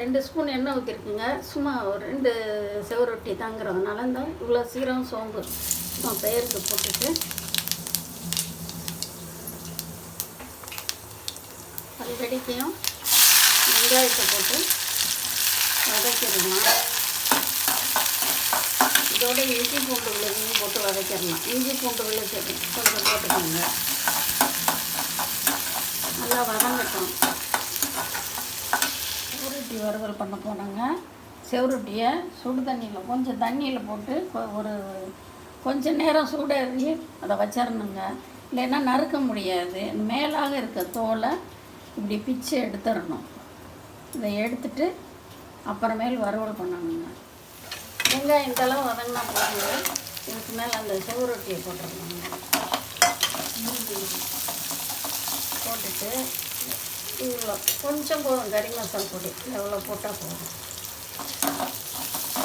ரெண்டு ஸ்பூன் எண்ணெய் ஊற்றிருக்குங்க சும்மா ஒரு ரெண்டு செவரொட்டி தாங்கிறதுனால இந்த இவ்வளோ சீரகம் சோம்பு சும்மா பெயருக்கு போட்டுட்டு. அது வெடிக்கையும் வெங்காயத்தை போட்டு வதக்கிடலாம். இதோட இஞ்சி பூண்டு விழுதையும் போட்டு வதக்கிடலாம். இஞ்சி பூண்டு விழுது கொஞ்சம் போட்டுக்கோங்க நல்லா வதங்கட்டும் செவரொட்டி வறுவல் பண்ண போனாங்க. செவருட்டியை சுடு தண்ணியில் கொஞ்சம் தண்ணியில் போட்டு ஒரு கொஞ்சம் நேரம் சூடேறி அதை வச்சிடணுங்க இல்லைன்னா நறுக்க முடியாது. மேலாக இருக்க தோலை இப்படி பிச்சு எடுத்துடணும் இதை எடுத்துட்டு அப்புறமேல் வறுவல் பண்ணணுங்க. வெங்காயம் இந்த வதங்கினா போதுங்க இதுக்கு மேலே அந்த செவரொட்டியை போட்டுடணுங்க போட்டுட்டு இவ்வளோ. கொஞ்சம் போதும் கறி மசால் பொடி. எவ்வளோ போட்டால் போதும்?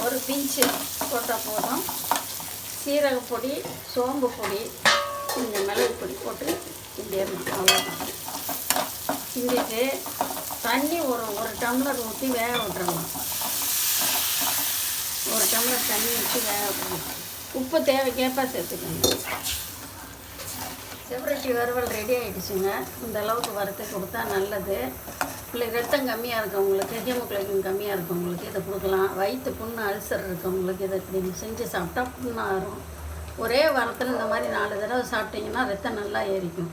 ஒரு பிஞ்சு போட்டால் போதும். சீரக பொடி சோம்பு பொடி கொஞ்சம் மிளகு பொடி போட்டு கிண்டிடணும். அவ்வளோதான் கிண்டிட்டு தண்ணி ஒரு ஒரு டம்ளர் ஊற்றி வேக விட்டுறணும். ஒரு டம்ளர் தண்ணி ஊற்றி வேக விட்டுறலாம் உப்பு தேவைக்கேற்ப சேர்த்துக்கணும். செவரட்டி வறுவல் ரெடி ஆகிடுச்சுங்க இந்த அளவுக்கு வறுத்து கொடுத்தா நல்லது. இல்லை ரத்தம் கம்மியாக இருக்கவங்களுக்கு ஹீமோகுளோபின் கம்மியாக இருக்கவங்களுக்கு இதை கொடுக்கலாம். வயிற்று புண்ணு அல்சர் இருக்கவங்களுக்கு இதை இப்படி செஞ்சு சாப்பிட்டா புண்ணாகும் ஒரே வாரத்தில் இந்த மாதிரி நாலு தடவை சாப்பிட்டீங்கன்னா ரத்தம் நல்லா ஏறிக்கும்.